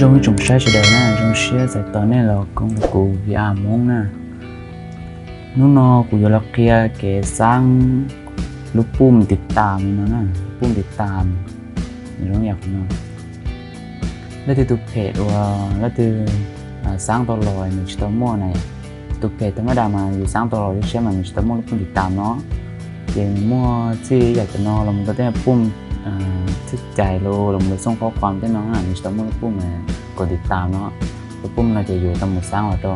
giống trong sai sẽ đời nè trong xe sẽ tới này là con của vì à mong nè nó nó của giờ là kia cái sang lúc bùm ติดตาม nó nè bùm ติดตามนี่ต้องอยากเนาะแล้วที่ตุกเพจว่าแล้วที่สร้างตัวลอยมันจะต้องมั่วในตุกเพจธรรมดามาอยู่สร้างตัวลอยใช่ไหมมันจะต้องมั่วแล้วบ ùm ติดตามเนาะเดี๋ยวมั่วที่อยากจะนอนเรามันก็ได้ปุ่ม อ่าทึกใจเราเราเลยส่งข้อความให้น้องอ่านในสตอมแล้วปุ่มมากดติดตามเนาะแล้วปุ่มเราจะอยู่ตรงมือสร้างเราตัว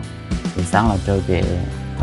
มือสร้างเราเจอเกเข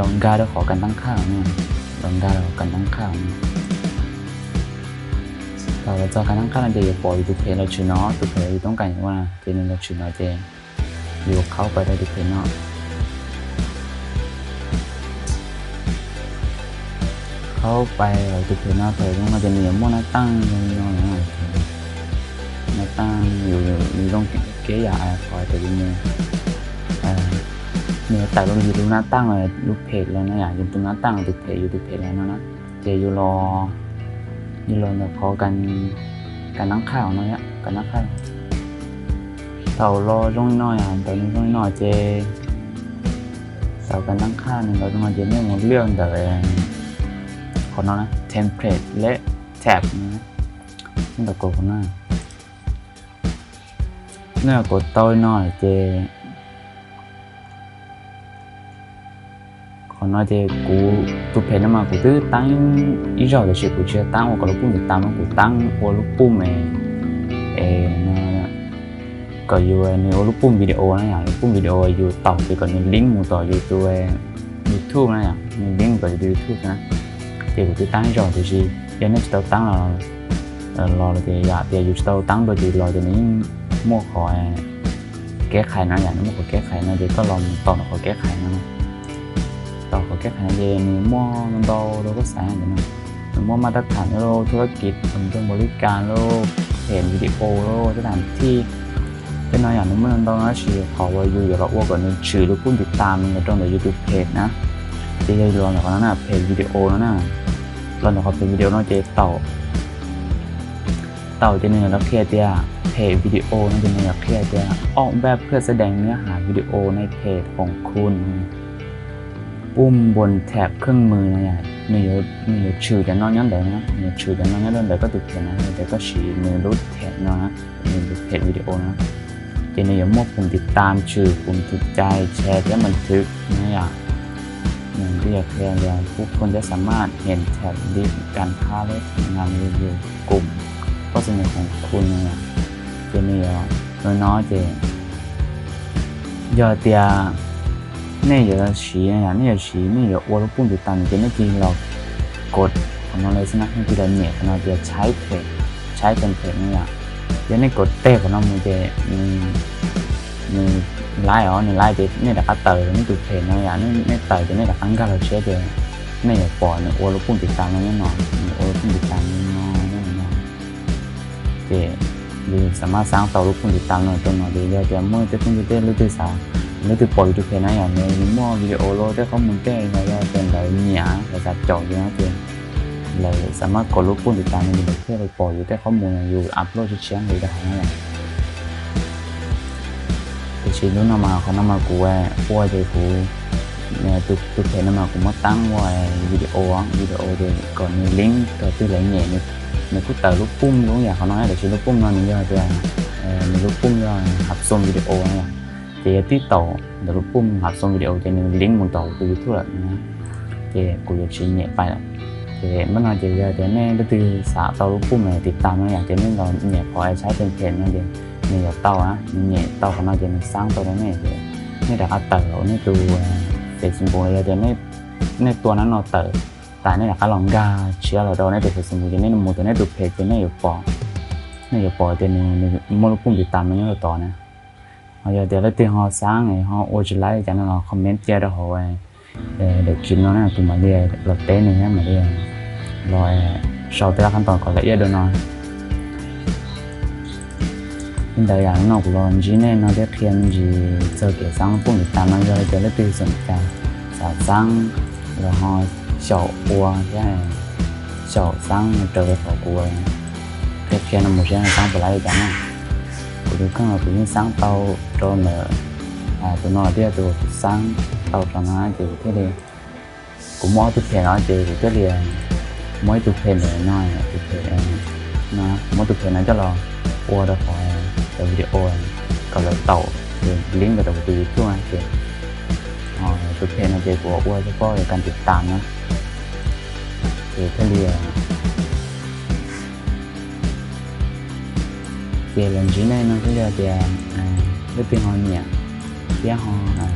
าขอกันตั้งข้าวเนี่ยลองกาเรากันตั้งข้าวเนี่ยเราจะกันตั้งข้าวเราจะอยู่ปล่อยตุเพเราชื่อเนะตุเพเราต้องการว่าเจนเราชื่อเนะเจอยู่เข้าไปได้ตุเพเนาะเข้าไปเราตุเพเนาะเธอต้องมาจะมีมั่วหน้าตั้งนาะเนาะหน้าตั้งอยู่อยู่ตรงเกียร์คอยแต่ดีเนี่ย เนี่ยแต่เราอยู่ตรงหน้าตั้งเลยลูกเพจแล้วนะอยากอยู่ตรงหน้าตั้งลูกเพจยู่ลูกเพจแล้วนะนะเจอยู่รอยู่รอเนี่ยขอกันกันนั่งข้าวเนี่ยกันนั่งข้าวเต่ารอร่องน้อยอะตอนนี้ร่องน้อยเจเต่ากันนั่งข้าวเนี่ยเราต้องมาเจเนี่ยหมดเรื่องแต่คนนั้นนะเทมเพลตและแท็บนะนี่ตะโกนคนนั้นเนี่ยกดต้อยน้อยเจ คนนั้นจ我那的古都陪那น古都当一绕的是古车当我搞了不的当古当我路不没诶那กูเชื่อตั้งโอกลุ้ปุ่มเดี๋ยวตั้งโอกลุ้ปุ่มไอเนอะก็อยู่ในรูปปุ่มวิดีโอนะอย่างปุ่มวิดีโออยู่ต่อไปก่อนในลิงก์มูต่ออยู่ตัวยูทูบนะอย่างมีลิงก์ต่อยูทูบนะเดี๋ยวกูตั้งเจ้าเดี๋ยวสิยันนี่จะต้องตั้งรอรอเดี๋ยวอยากเดี๋ยวอยู่จะต้องตั้งโดยที่รอเดี๋ยนี้มั่วขอแก้ไขนะอย่างนี้มั่วขอแก้ไขนะเดี๋ยวก็ลองต่อขอแก้ไขนะ ยมีมั่วมันเบาเราก็ใส่อย่างนั้นมั่วมาตรฐานโลธุรกิจผมเป็นบริการโลกเห็นวิดีโอโลกสถานที่เป็นน้อยอย่างนี้มันต้องนะชื่อขอว่าอยู่อย่าเราอ้วกก่อนนึงชื่อหรือผู้ติดตามในตรงในยูทูบเพจนะจะได้รวมกับนั้นนะเพจวิดีโอแล้วนะเราจะขอเป็นวิดีโอน้องเจเต่าเต่าจะเนี่ยเราเคลียร์เดียเพจวิดีโอนั่นจะเนี่ยเคลียร์เดียออกแบบเพื่อแสดงเนื้อหาวิดีโอในเพจของคุณ ปุ่มบนแถบเครื่องมือนะอย่างนี่นี่ชื่อจะน้อยนั้นเดี๋ยวนะนี่ชื่อจะน้อยนั้นเดี๋ยวก็ติดเขียนะเดี๋ยวก็ชี้มือรูดแถบเนาะมือรูดแถบวิดีโอนะจะนอย่างมั่วปุ่มติดตามชื่อปุ่มถูกใจแชร์และบันทึกนะอย่างอย่างที่อยากเรียนเรียนทุกคนจะสามารถเห็นแถบดิสการค้าและงานรีวิวกลุ่มข้อเสนอของคุณนะอย่างจะมีน้อยๆจะยอเตีย 那个时呀，那个时那个我都不知道，你那几老กดของเราเลยสินะที่เราเนี่ยเราจะใช้เพลงใช้เป็นเพลงนี่อย่างเดี๋ยวนี้กดเต้ของเรามันจะมีมีไล่อ๋อในไล่จะนี่แต่ก็เตอนี่ตัวเพลงนะอย่างนี่นี่เตอจะนี่แต่อังกาเราเชื่อเดียวนี่อย่าปล่อยเนี่ยโอ้เราปุ่มติดตามเราแน่นอนโอ้เราปุ่มติดตามแน่นอนแน่นอนเจ๊ดีสามารถสร้างต่อรูปปุ่มติดตามเราตัวหน่อยเดี๋ยวจะเมื่อจะปุ่มติดเต้หรือติดสาว nếu từ bỏ được thế này à nếu mua video lo để không muốn cái này ra tiền đấy nhả và giặt chọn cho nó tiền เลยสามารถกดรูปปุ่มติดตามในเพื่อไปปล่อยอยู่แต่ข้อมูลอยู่อัพโหลดเชียงหรือได้นั่นแหละแต่ชีนู้นมาเขานำมากูว่าพวกใจกูเนี่ยตุกตุกเพนำมากูมาตั้งไว้วิดีโอวิดีโอเดี๋ยวก่อนมีลิงก์ตัวที่ไหล nhẹ เนี่ยเนี่ยกูเติมรูปปุ่มรู้อย่างเขา nói để chỉ รูปปุ่ม nó mình giờ thì mình รูปปุ่ม rồi học xong video này thì tiếp tục để รูปปุ่ม học xong video cho nên link một tổ từ YouTube nữa thì กูจะชี้ nhẹ ไปแล้ว thì mới nói chị giờ thì nên cái từ xã tàu lúc phun này thì tao nó อยากจะไม่เราเนี่ยพอใช้เป็นเพนนั่นเองเนี่ยเตาอะเนี่ยเตาของเราจะสร้างตัวนั้นเนี่ยเนี่ยแต่ก็เต๋อเนี่ยตัวเฟซบุ๊กเราจะไม่ในตัวนั้นเราเต๋อแต่เนี่ยก็ลองกาเชื่อเราเราในตัวเฟซบุ๊กจะเนี่ยมูตัวเนี่ยตัวเพจจะเนี่ยอยู่ปอเนี่ยอยู่ปอจะเนี่ยมลูกปุ่มติดตามมันเนี่ยเราต่อนะ เราจะเดี๋ยวเราตี họ sáng này họ ô chỉ lấy cho nên họ comment chia ra họ để để kiếm nó là tụi mà đi lọt té này mà đi rồi sau tới ขั้นตอนก่อนละเอียดด้วยหน่อย hiện tại là nó cũng là chỉ nên nó để thiên gì cho cái sáng cũng được tạm nó cho cho nó tùy sẵn cả sáng sáng rồi họ chậu qua cái này chậu sáng trở về phòng của cái kia là một cái sáng phải lấy cái này คือกังคือสังเตาตัวเนอตัวนอเดียตัวสังเตาตรงนั้นจุดที่นี่กูมอตุเพนอะจุดจุดเรียนมอตุเพนเนี่ยน้อยตุเพนนะมอตุเพนนั่นจะรอวัวเดาะคอยวิดีโอกับเต่าเลี้ยงกับเต่าตัวช่วยเจอ๋อตุเพนอะเจอวัวอ้วนเฉพาะการติดตามนะเจอที่เรียน thì lần chỉ này nó cái là thì à cái tiếng họ nhẹ tiếng họ à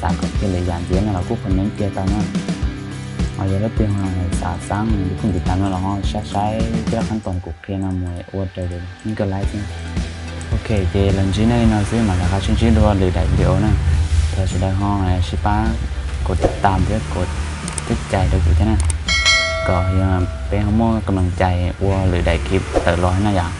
sao có cái lời giảng tiếng là cũng phần nén kia tao nó เราจะได้เปลี่ยนมาสาสร้างหรือคุณติดตามแล้วเราใช้ใช้เพื่อขั้นตอนกุกเทียนมวยอวดเลยนี่ก็ไลฟ์จริงโอเคเจลันจีในนอซื้อมาแล้วครับชิ้นชิ้นดูหรือได้วิดีโอนะเธอจะได้ห้องอะไรชิป้ากดติดตามเพื่อกดติดใจดูกูใช่ไหมก็ยังเป็นห้องกำลังใจวัวหรือได้คลิปแต่ร้อยนะอย่าง